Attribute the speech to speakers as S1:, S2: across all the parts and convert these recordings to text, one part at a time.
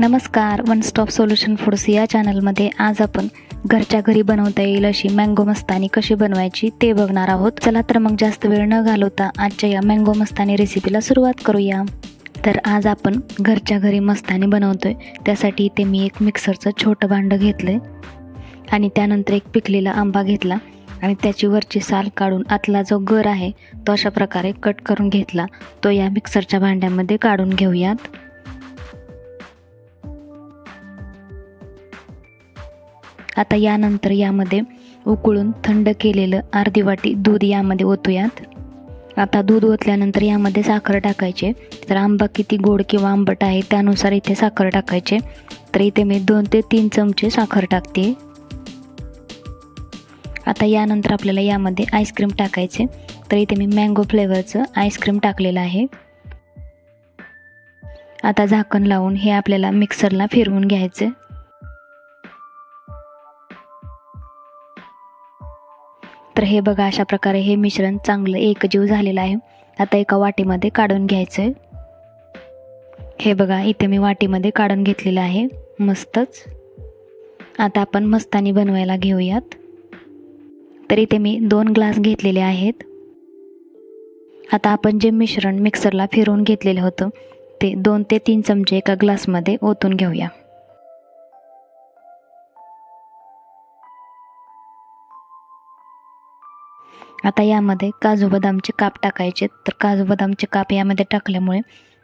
S1: नमस्कार one stop solution foods या चॅनलमध्ये आज आपण घरच्या घरी बनवता येईल अशी मँगो मस्तानी कशी बनवायची ते बघणार आहोत. चला तर मग जास्त वेळ न घालवता आजच्या या मँगो मस्तानी रेसिपीला सुरुवात करूया. तर आज आपण घरच्या घरी मस्तानी बनवतोय. त्यासाठी इथे मी एक मिक्सरचं छोटं भांडं घेतलं आणि त्यानंतर एक पिकलेला आंबा घेतला आणि त्याची वरची साल काढून आतला जो गर आहे तो अशा प्रकारे कट करून घेतला. तो या मिक्सरच्या भांड्यामध्ये काढून घेऊयात. आता यानंतर यामध्ये उकळून थंड केलेलं अर्धी वाटी दूध यामध्ये ओतूयात. आता दूध ओतल्यानंतर यामध्ये साखर टाकायचे. तर आंबा किती गोड किंवा आंबट आहे त्यानुसार इथे साखर टाकायचे. तर इथे मी दोन ते तीन चमचे साखर टाकते. आता यानंतर आपल्याला यामध्ये आईस्क्रीम टाकायचे. तर इथे मी मँगो फ्लेवरचं आईस्क्रीम टाकलेलं आहे. आता झाकण लावून हे आपल्याला मिक्सरला फिरवून घ्यायचं. तर हे बघा अशा प्रकारे हे मिश्रण चांगलं एकजीव झालेलं आहे. आता एका वाटीमध्ये काढून घ्यायचं आहे हे बघा इथे मी वाटीमध्ये काढून घेतलेलं आहे. मस्तच. आता आपण मस्तानी बनवायला घेऊयात. तर इथे मी दोन ग्लास घेतलेले आहेत. आता आपण जे मिश्रण मिक्सरला फिरवून घेतलेलं होतं ते दोन ते तीन चमचे एका ग्लासमध्ये ओतून घेऊया. आता यामध्ये काजू बदामचे काप टाकायचे. तर काजू बदामचे काप यामध्ये टाकल्यामुळे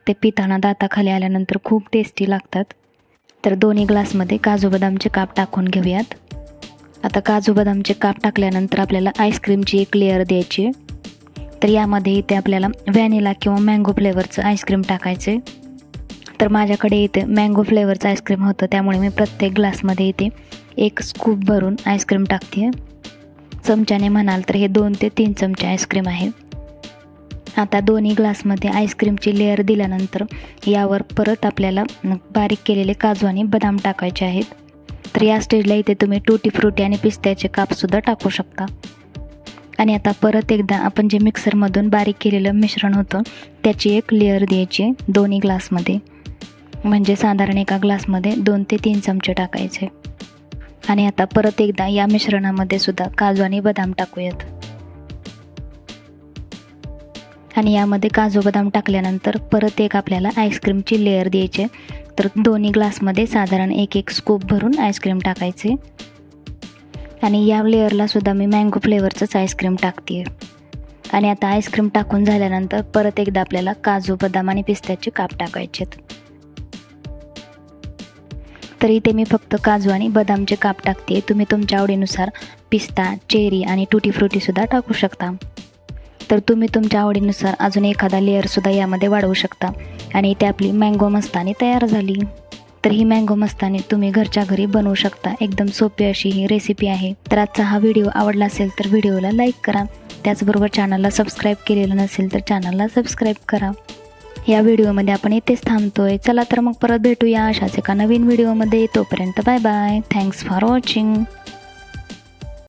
S1: ते पिताना दाताखाली आल्यानंतर खूप टेस्टी लागतात. तर दोन्ही ग्लासमध्ये काजू बदामचे काप टाकून घेऊयात. आता काजू बदामचे काप टाकल्यानंतर आपल्याला आईस्क्रीमची एक लेअर द्यायची तर यामध्ये इथे आपल्याला व्हॅनिला किंवा मँगो फ्लेवरचं आईस्क्रीम टाकायचे तर माझ्याकडे इथे मँगो फ्लेवरचं आईस्क्रीम होतं. त्यामुळे मी प्रत्येक ग्लासमध्ये इथे एक स्कूप भरून आईस्क्रीम टाकते आहे चमच्याने म्हणाल तर हे दोन ते तीन चमचे आईस्क्रीम आहे. आता दोन्ही ग्लासमध्ये आईस्क्रीमची लेअर दिल्यानंतर यावर परत आपल्याला बारीक केलेले काजू आणि बदाम टाकायचे आहेत. तर या स्टेजला इथे तुम्ही टूटी फ्रुटी आणि पिस्त्याचे कापसुद्धा टाकू शकता. आणि आता परत एकदा आपण जे मिक्सरमधून बारीक केलेलं मिश्रण होतं त्याची एक लेअर द्यायची दोन्ही ग्लासमध्ये. म्हणजे साधारण एका ग्लासमध्ये दोन ते तीन चमचे टाकायचे. आणि आता परत एकदा या मिश्रणामध्ये सुद्धा काजू आणि बदाम टाकूयात. आणि यामध्ये काजू बदाम टाकल्यानंतर परत एक आपल्याला आईस्क्रीमची लेअर द्यायची तर दोन्ही ग्लासमध्ये साधारण एक एक स्कूप भरून आईस्क्रीम टाकायचे. आणि या लेअरला सुद्धा मी मँगो फ्लेवरचंच आईस्क्रीम टाकते आणि आता आईस्क्रीम टाकून झाल्यानंतर परत एकदा आपल्याला काजू बदाम आणि पिस्त्याचे काप टाकायचेत. तर इथे मी फक्त काजू आणि बदामचे काप टाकते. तुम्ही तुमच्या आवडीनुसार पिस्ता चेरी आणि टुटी फ्रुटीसुद्धा टाकू शकता. तर तुम्ही तुमच्या आवडीनुसार अजून एखादा लेअरसुद्धा यामध्ये वाढवू शकता. आणि इथे आपली मँगो मस्तानी तयार झाली. तर ही मँगो मस्तानी तुम्ही घरच्या घरी बनवू शकता. एकदम सोपी अशी ही रेसिपी आहे. तर आजचा हा व्हिडिओ आवडला असेल तर व्हिडिओला लाईक करा. त्याचबरोबर चॅनलला सबस्क्राईब केलेलं नसेल तर चॅनलला सबस्क्राईब करा. या व्हिडिओमध्ये आपण इथेच थांबतोय. चला तर मग परत भेटूया अशाच एका नवीन व्हिडिओमध्ये. तोपर्यंत bye bye. Thanks for watching